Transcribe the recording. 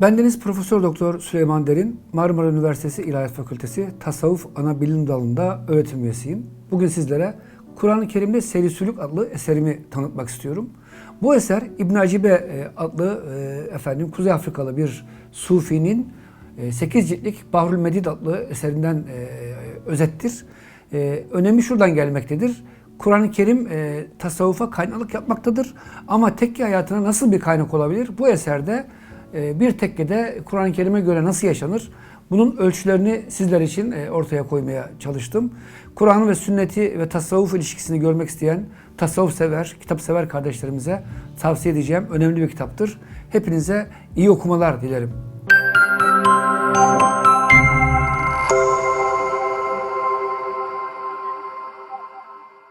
Bendeniz Profesör Doktor Süleyman Derin, Marmara Üniversitesi İlahiyat Fakültesi Tasavvuf Ana Bilim Dalı'nda öğretim üyesiyim. Bugün sizlere Kur'an-ı Kerim'de Selisülük adlı eserimi tanıtmak istiyorum. Bu eser İbn Acibe e, adlı e, efendim Kuzey Afrikalı bir sufinin 8 ciltlik Bahrül Medid adlı eserinden e, özettir. E, önemi şuradan gelmektedir. Kur'an-ı Kerim e, tasavvufa kaynaklık yapmaktadır. Ama tekke hayatına nasıl bir kaynak olabilir? Bu eserde e, ee, bir tekkede Kur'an-ı Kerim'e göre nasıl yaşanır? Bunun ölçülerini sizler için e, ortaya koymaya çalıştım. Kur'an ve sünneti ve tasavvuf ilişkisini görmek isteyen tasavvuf sever, kitap sever kardeşlerimize tavsiye edeceğim önemli bir kitaptır. Hepinize iyi okumalar dilerim. Müzik